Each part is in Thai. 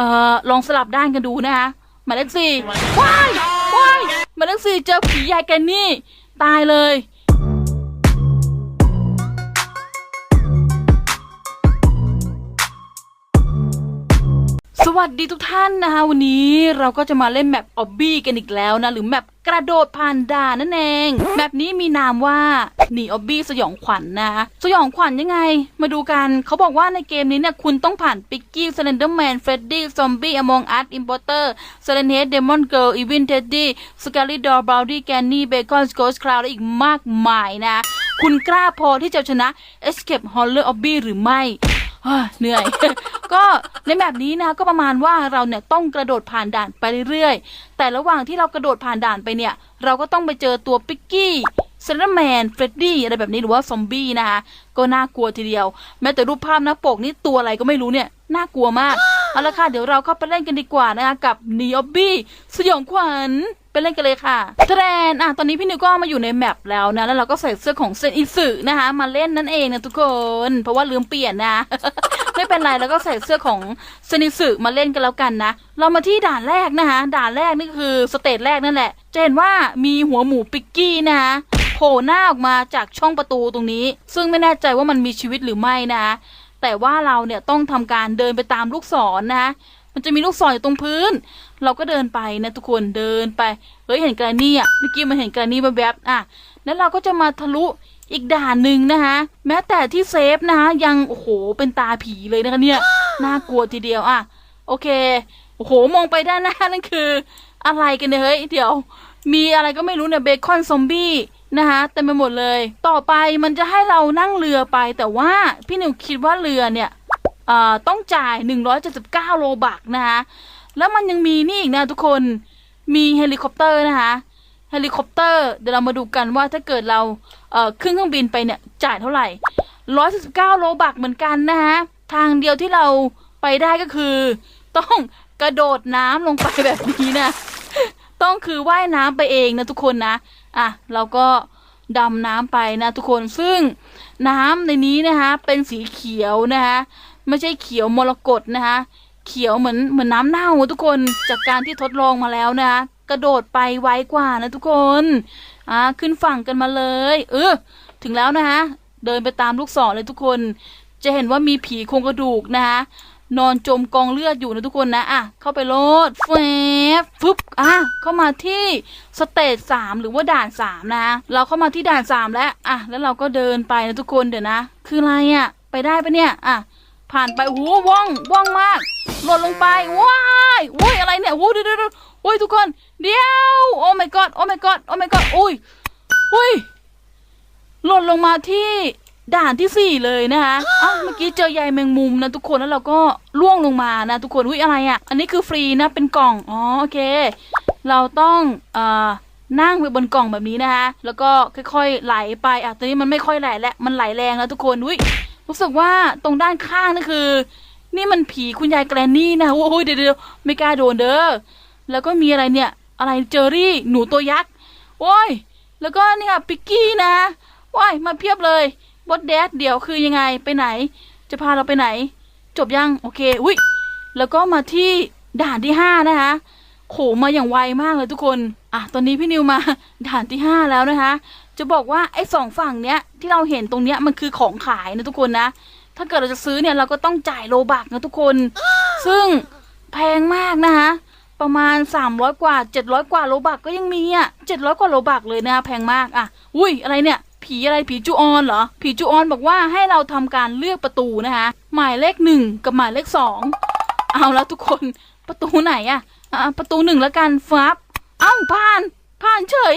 ออลองสลับด้านกันดูนะคะหมายเลขสี่ว้ายว้ายหมายเลขสี่เจอผียายแกนนี่ ตายเลยสวัสดีทุกท่านนะคะวันนี้เราก็จะมาเล่นแมปออบบี้กันอีกแล้วนะ หรือแมป กระโดดผ่านด่านนั่นเองแมปนี้มีนามว่าหนีออบบี้สยองขวัญนนะสยองขวัญยังไง มาดูกันเขาบอกว่าในเกมนี้เนี่ยคุณต้องผ่านปิกกี้ s ซเลนเดอร์แมนเฟรดดี้ซอมบี้อมองอาร์ตอิมพอร์เตอร์เซเลนเฮดเดมอนเกิร์ลอีวินเท็ดดี้สกาลิดอร์บราวดี้แกนนี่เบคอนสโกสคลาวและอีกมากมายนะ คุณกล้าพอที่จะชนะ Escape Horror Obby หรือไม่เหนื่อย ก็ในแบบนี้นะก็ประมาณว่าเราเนี่ยต้องกระโดดผ่านด่านไปเรื่อยๆ แต่ระหว่างที่เรากระโดดผ่านด่านไปเนี่ย เราก็ต้องไปเจอตัวปิกกี้เซนเดอร์แมนเฟรดดี้อะไรแบบนี้หรือว่าซอมบี้นะคะก็น่ากลัวทีเดียว แม้แต่รูปภาพหน้าปกนี่ตัวอะไรก็ไม่รู้เนี่ยน่ากลัวมาก เอาละค่ะ เดี๋ยวเราเข้าไปเล่นกันดีกว่านะคะกับนีออบบี้สยองขวัญ ไปเล่นกันเลยค่ะแทรนอะตอนนี้พี่นิวก็มาอยู่ในแมปแล้วนะ แล้วเราก็ใส่เสื้อของเซนอิสึนะคะ มาเล่นนั่นเองนะทุกคน เพราะว่าลืมเปลี่ยนนะ ไม่เป็นไรแล้วก็ใส่เสื้อของเซนิสึมาเล่นกันแล้วกันนะ เรามาที่ด่านแรกนะคะด่านแรกนี่คือสเตจแรกนั่นแหละจะเห็นว่ามีหัวหมูปิกกี้นะคะโผล่หน้าออกมาจากช่องประตูตรงนี้ ซึ่งไม่แน่ใจว่ามันมีชีวิตหรือไม่นะคะแต่ว่าเราเนี่ยต้องทำการเดินไปตามลูกศรนะ มันจะมีลูกศรอยู่ตรงพื้น เราก็เดินไปนะทุกคนเดินไป เฮ้ยเห็นกระนี่อะเมื่อกี้มันเห็นกระนี่แบบแบบๆอะแล้วเราก็จะมาทะลุอีกด่านหนึ่งนะคะ แม้แต่ที่เซฟนะคะยังโอ้โหเป็นตาผีเลยนะคะเนี่ยน่ากลัวทีเดียวอะโอเคโอ้โหมองไปด้านหน้านั่นคือ อะไรกันเนี่ยเฮ้ยเดี๋ยว มีอะไรก็ไม่รู้เนี่ยเบคอนซอมบี้นะคะเต็มไปหมดเลย ต่อไปมันจะให้เรานั่งเรือไป แต่ว่าพี่หนิวคิดว่าเรือเนี่ย ต้องจ่าย 179 โลบักนะคะแล้วมันยังมีนี่อีกนะทุกคนมีเฮลิคอปเตอร์นะคะเฮลิคอปเตอร์เดี๋ยวเรามาดูกันว่าถ้าเกิดเราเอ่อขึ้นเครื่องบินไปเนี่ยจ่ายเท่าไหร่149โลบักเหมือนกันนะคะทางเดียวที่เราไปได้ก็คือ ต้องกระโดดน้ำลงไปแบบนี้นะ ต้องคือว่ายน้ำไปเองนะทุกคนนะอะเราก็ดำน้ำไปนะทุกคนซึ่งน้ำในนี้นะคะเป็นสีเขียวนะคะ ไม่ใช่เขียวมรกตนะคะ เขียวเหมือนเหมือนน้ำเน่าอะทุกคนจากการที่ทดลองมาแล้วนะคะ กระโดดไปไวกว่านะทุกคนอ่าขึ้นฝั่งกันมาเลย เออถึงแล้วนะคะ เดินไปตามลูกศรเลยทุกคน จะเห็นว่ามีผีโครงกระดูกนะคะนอนจมกองเลือดอยู่นะทุกคนนะ อะ เข้าไปโลดแฟบฟึบอะ เข้ามาที่สเตจสามหรือว่าด่านสามนะ เราเข้ามาที่ด่านสามแล้ว อะ แล้วเราก็เดินไปนะทุกคนเดี๋ยวนะ คืออะไรอะ ไปได้ปะเนี่ย อะ ผ่านไปโอ้โหว่องว่องมาก หล่นลงไปว้ายโว้ยอะไรเนี่ยโว้ยเดี๋ยวเดี๋ยวเดี๋ยวโอ้ยทุกคน เดี๋ยวโอ้ my god โอ้ my god โอ้ my god อุ้ยอุ้ยหล่นลงมาที่ด่านที่สี่เลยนะคะอ้าวเมื่อกี้เจอใยแมงมุมนะทุกคนแล้วเราก็ล่วงลงมานะทุกคนอุ้ยอะไรอะ่ะ อันนี้คือฟรีนะเป็นกล่องอ๋อโอเค เราต้องเอ่อนั่งไปบนกล่องแบบนี้นะคะแล้วก็ค่อยๆไหลไปอะตอนนี้มันไม่ค่อยไหลแล้วมันไหลแรงแล้วทุกคนอุ้ย รู้สึกว่าตรงด้านข้างนี่คือ นี่มันผีคุณยายแกรนนี่นะโอ้ยเดี๋ยวไม่กล้าโดนเด้อแล้วก็มีอะไรเนี่ย อะไรเจอรี่หนูตัวยักษ์โอ้ย แล้วก็เนี่ยปิกกี้นะว้ายมาเพียบเลยบดแดดเดี๋ยวคือยังไงไปไหน จะพาเราไปไหน จบยัง โอเค อุ้ยแล้วก็มาที่ด่านที่ห้านะคะโขมาอย่างไวมากเลยทุกคน อะ ตอนนี้พี่นิวมาด่านที่ห้าแล้วนะคะ จะบอกว่าไอ้สองฝั่งเนี้ย ที่เราเห็นตรงเนี้ยมันคือของขายนะทุกคนนะ ถ้าเกิดเราจะซื้อเนี่ยเราก็ต้องจ่ายโลบักนะทุกคน ซึ่งแพงมากนะคะ ประมาณ 300 กว่า 700 กว่าโลบักก็ยังมีอะ700 กว่าโลบักเลยนะคะแพงมากอะ อุ้ยอะไรเนี่ย ผีอะไรผีจูออนเหรอ ผีจูออนบอกว่าให้เราทำการเลือกประตูนะคะหมายเลขหนึ่งกับหมายเลขสองเอาแล้วทุกคนประตูไหนอะอะประตูหนึ่งแล้วกันฟับเอ้าผ่านผ่านเฉย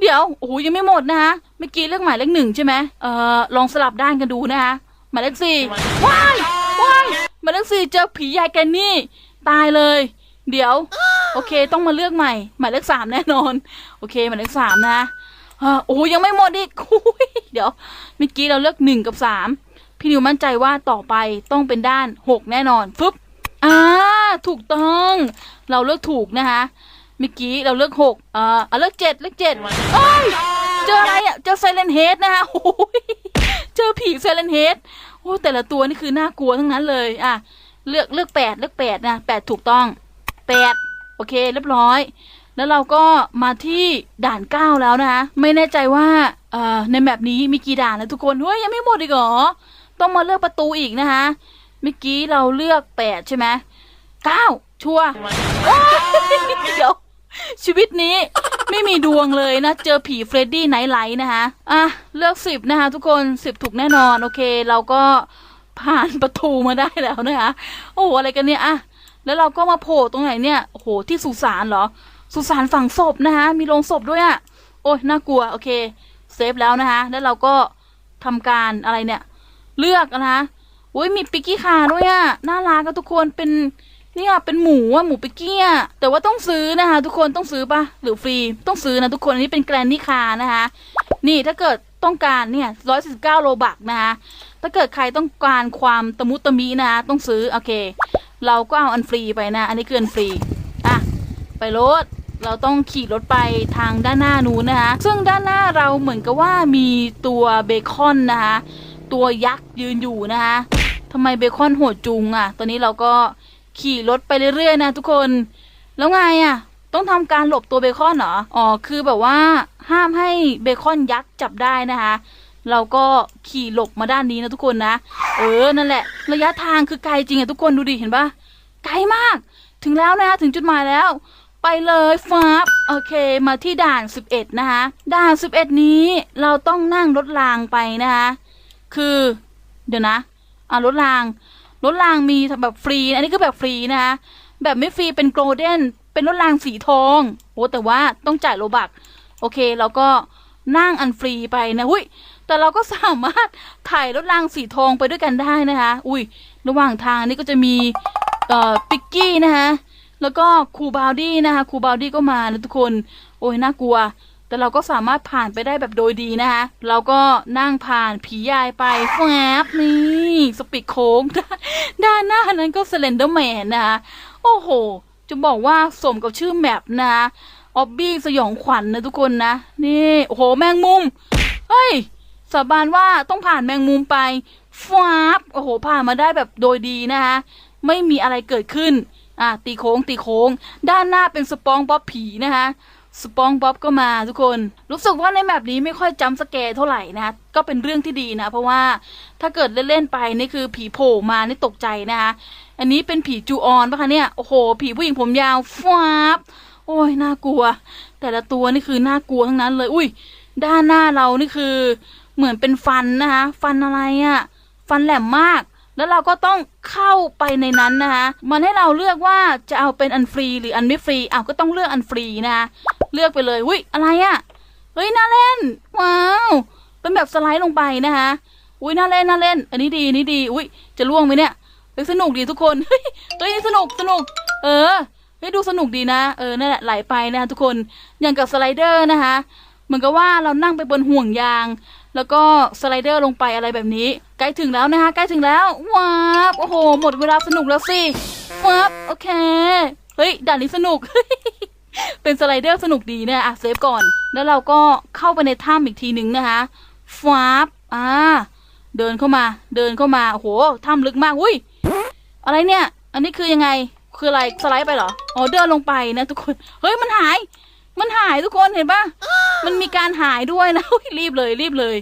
เดี๋ยวโอ้โหยังไม่หมดนะคะเมื่อกี้เลือกหมายเลขหนึ่งใช่ไหมเอ่อลองสลับด้านกันดูนะคะหมายเลขสี่ว้ายว้ายหมายเลขสี่เจอผียายแกนนี่ ตายเลย เดี๋ยว โอเคต้องมาเลือกใหม่ หมายเลขสามแน่นอน โอเคหมายเลขสามนะอ่าโอ้ยังไม่หมดอีกอุ๊ยเดี๋ยวเมื่อกี้เราเลือกหนึ่งกับสามพี่นิวมั่นใจว่าต่อไปต้องเป็นด้านหกแน่นอนฟึบอ่าถูกต้อง เราเลือกถูกนะคะ เมื่อกี้เราเลือกหกอ่าอะเลือกเจ็ดเลือกเจ็ดเอ้ย เจออะไรอะ เจอไซเลนเฮดนะคะโอ้ยเจอผีไซเลนเฮดโอ้แต่ละตัวนี่คือน่ากลัวทั้งนั้นเลย อะ เลือกเลือกแปดเลือกแปดนะแปดถูกต้องแปดโอเค เรียบร้อย แล้วเราก็มาที่ด่านเก้าแล้วนะคะไม่แน่ใจว่าเอ่อในแบบนี้มีกี่ด่านนะทุกคน เฮ้ย ยังไม่หมดอีกเหรอ ต้องมาเลือกประตูอีกนะคะเมื่อกี้เราเลือกแปดใช่ไหมเก้าชัวร์เดี๋ยว ชีวิตนี้ไม่มีดวงเลยนะ เจอผีเฟรดดี้ไนท์ไลท์นะคะอะเลือกสิบนะคะทุกคนสิบถูกแน่นอน โอเค เราก็ผ่านประตูมาได้แล้วนะคะโอ้อะไรกันเนี่ยอะแล้วเราก็มาโผล่ตรงไหนเนี่ยโอ้โหที่สุสานเหรอ สุสานฝังศพนะคะมีโรงศพด้วยอะ่ะโอ้ยน่ากลัวโอเคเซฟแล้วนะคะแล้วเราก็ทำการอะไรเนี่ย เลือกนะคะโอ้ยมีปิกกี้คาร์ด้วยอะ่ะน่ารักก็ทุกคนเป็น เนี่ยเป็นหมูอะหมูปิกกี้อะแต่ว่าต้องซื้อนะคะ ทุกคนต้องซื้อปะหรือฟรีต้องซื้อนะทุกคนอันนี้เป็นแกรนนี่คานะคะ นี่ถ้าเกิดต้องการเนี่ยร้อยสิบเก้าโลบักนะคะ ถ้าเกิดใครต้องการความตะมุตะมินะคะต้องซื้อโอเค เราก็เอาอันฟรีไปนะ อันนี้คืออันฟรีอะไปรถเราต้องขี่รถไปทางด้านหน้านู้นนะคะ ซึ่งด้านหน้าเราเหมือนกับว่ามีตัวเบคอนนะคะ ตัวยักษ์ยืนอยู่นะคะทำไมเบคอนโหดจุงอะ ตอนนี้เราก็ ขี่รถไปเรื่อยๆนะทุกคน แล้วไงอะ่ะ ต้องทำการหลบตัวเบคอนเหรอ อ๋อ คือแบบว่าห้ามให้เบคอนยักษ์จับได้นะคะ เราก็ขี่หลบมาด้านนี้นะทุกคนนะ เออ นั่นแหละ ระยะทางคือไกลจริงอะทุกคนดูดิเห็นปะไกลมาก ถึงแล้วนะถึงจุดหมายแล้ว ไปเลยฟับโอเค มาที่ด่าน 11 นะคะ ด่าน 11 นี้เราต้องนั่งรถรางไปนะคะ คือ เดี๋ยวนะอ่ารถราง รถรางมีแบบฟรี อันนี้ก็แบบฟรีนะคะแบบไม่ฟรีเป็นโกลเด้นเป็นรถรางสีทองโอ้แต่ว่าต้องจ่ายโลบักโอเคเราก็นั่งอันฟรีไปนะอุ้ยแต่เราก็สามารถถ่ายรถรางสีทองไปด้วยกันได้นะคะ อุ้ย ระหว่างทางนี่ก็จะมีเอ่อปิกกี้นะคะแล้วก็ครูบาวดี้นะคะครูบาวดี้ก็มานะทุกคน โอ้ยน่ากลัว แต่เราก็สามารถผ่านไปได้แบบโดยดีนะคะ เราก็นั่งผ่านผียายไปแฟบนี่สปีดโค้งด้านหน้านั้นก็สเลนเดอร์แมนนะคะโอ้โห จะบอกว่าสมกับชื่อแมปนะคะออบบี้สยองขวัญนะทุกคนนะ นี่โอ้โหแมงมุม เฮ้ยสาบานว่าต้องผ่านแมงมุมไปฟ้าบโอ้โห ผ่านมาได้แบบโดยดีนะคะไม่มีอะไรเกิดขึ้น อะตีโค้งตีโค้ง ด้านหน้าเป็นสปองบ๊อบผีนะคะ สปองบ๊อบก็มาทุกคน รู้สึกว่าในแมปนี้ไม่ค่อยจำสแกร์เท่าไหร่นะก็เป็นเรื่องที่ดีนะ เพราะว่าถ้าเกิดเล่นๆไปนี่คือผีโผล่มานี่ตกใจนะคะอันนี้เป็นผีจูออนปะคะเนี่ยโอ้โห ผีผู้หญิงผมยาวฟ้าบโอ้ยน่ากลัว แต่ละตัวนี่คือน่ากลัวทั้งนั้นเลย อุ้ย ด้านหน้าเรานี่คือ เหมือนเป็นฟันนะคะฟันอะไรอะ่ะ ฟันแหลมมาก แล้วเราก็ต้องเข้าไปในนั้นนะคะมันให้เราเลือกว่าจะเอาเป็นอันฟรีหรืออันไม่ฟรีอ้าวก็ต้องเลือกอันฟรีนะคะเลือกไปเลยอุ้ยอะไรอะ่ะเฮ้ยน่าเล่น ว้าว เป็นแบบสไลด์ลงไปนะคะอุ้ยน่าเล่นน่าเล่น อันนี้ดีอันนี้ดีอุ้ยจะล่วงไหมเนี่ยเฮ้ยสนุกดีทุกคนเฮ้ยเฮ้ยสนุกสนุก เออเฮ้ยดูสนุกดีนะเออนั่นแหละไหลไปนะคะทุกคนอย่างกับสไลเดอร์นะคะเหมือนกับว่าเรานั่งไปบนห่วงยาง แล้วก็สไลเดอร์ลงไปอะไรแบบนี้ ใกล้ถึงแล้วนะคะใกล้ถึงแล้วว้าวโอ้โห หมดเวลาสนุกแล้วสิว้าวโอเคเฮ้ยด่านนี้สนุก เป็นสไลเดอร์สนุกดีเนะอะเซฟก่อน แล้วเราก็เข้าไปในถ้ำอีกทีหนึ่งนะคะฟ้าบอ่าเดินเข้ามา เดินเข้ามาโอ้โหถ้ำลึกมากอุ้ยอะไรเนี่ย อันนี้คือยังไงคืออะไรสไลด์ไปเหรออ๋อเดินลงไปนะทุกคน เฮ้ยมันหาย มันหายทุกคนเห็นปะมันมีการหายด้วยนะรีบเลย รีบเลย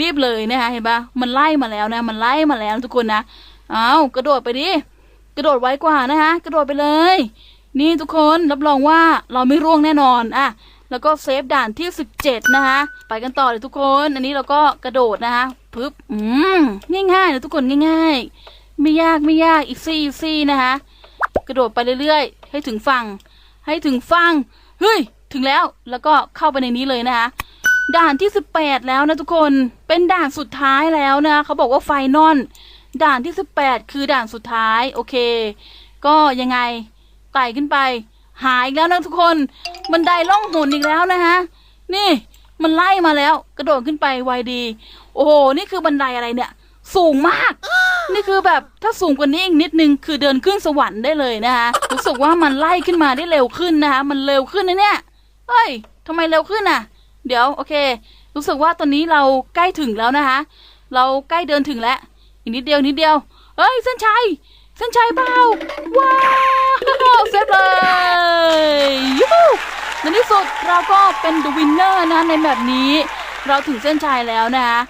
รีบเลยนะคะเห็นปะมันไล่มาแล้วนะ มันไล่มาแล้วทุกคนนะเอากระโดดไปดิกระโดดไวกว่านะคะกระโดดไปเลย นี่ทุกคนรับรองว่าเราไม่ร่วงแน่นอนอะแล้วก็เซฟด่านที่ 17 นะคะ ไปกันต่อเลยทุกคน อันนี้เราก็กระโดดนะคะปึ๊บอืมง่ายๆนะทุกคนง่าย ๆ ไม่ยากไม่ยากอีซี่อีซี่นะคะ กระโดดไปเรื่อยๆ ให้ถึงฝั่ง ให้ถึงฝั่ง เฮ้ย ถึงแล้วแล้วก็เข้าไปในนี้เลยนะคะ ด่านที่ 18 แล้วนะทุกคนเป็นด่านสุดท้ายแล้วนะเขาบอกว่าไฟนอลด่านที่ 18 คือด่านสุดท้ายโอเค ก็ยังไงไต่ขึ้นไป หายอีกแล้วนะทุกคนบันไดล่องหนอีกแล้วนะคะนี่มันไล่มาแล้ว กระโดดขึ้นไปไวดี โอ้โห นี่คือบันไดอะไรเนี่ย สูงมาก นี่คือแบบถ้าสูงกว่านี้อีกนิดนึงคือเดินขึ้นสวรรค์ได้เลยนะคะรู้สึกว่ามันไล่ขึ้นมาได้เร็วขึ้นนะคะ มันเร็วขึ้นนะเนี่ยเฮ้ยทำไมเร็วขึ้นอะ เดี๋ยวโอเค รู้สึกว่าตอนนี้เราใกล้ถึงแล้วนะคะ เราใกล้เดินถึงแล้ว อีกนิดเดียวนิดเดียวเฮ้ยเส้นชัยเส้นชัยเปล่าว้าวเซฟเลยยูฮูในที่สุดเราก็เป็น the winner นะในแบบนี้ เราถึงเส้นชัยแล้วนะคะ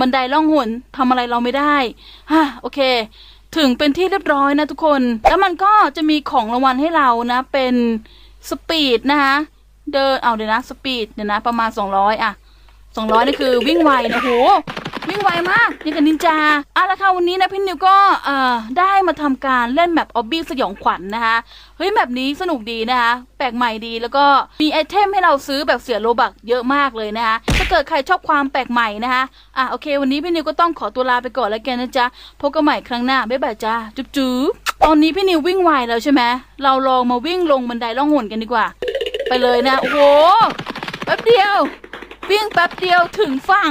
บันไดล่องหนทำอะไรเราไม่ได้ฮะโอเค ถึงเป็นที่เรียบร้อยนะทุกคน แล้วมันก็จะมีของรางวัลให้เรานะ เป็นสปีดนะคะ เดินเอาเดี๋ยวนะสปีดเดี๋ยวนะ ประมาณ 200 อะ 200นี่คือวิ่งไวนะโหวิ่งไวมากยังกับนินจาอะแล้วค่ะวันนี้นะพี่นิวก็เอ่อได้มาทำการเล่นแมปออบบี้สยองขวัญนนะคะเฮ้ยแบบนี้สนุกดีนะคะ แปลกใหม่ดีแล้วก็มีไอเทมให้เราซื้อแบบเสียโลบักเยอะมากเลยนะคะถ้าเกิดใครชอบความแปลกใหม่นะคะอะโอเค วันนี้พี่นิวก็ต้องขอตัวลาไปก่อนแล้วกันนะจ๊ะพบกันใหม่ครั้งหน้าบ๊ายบายจ้าจุ๊บจุ๊บตอนนี้พี่นิววิ่งไวแล้วใช่ไหมเราลองมาวิ่งลงบันไดล่องหนกันดีกว่า ไปเลยนะโอ้โหแป๊บเดียว วิ่งแป๊บเดียวถึงฝั่ง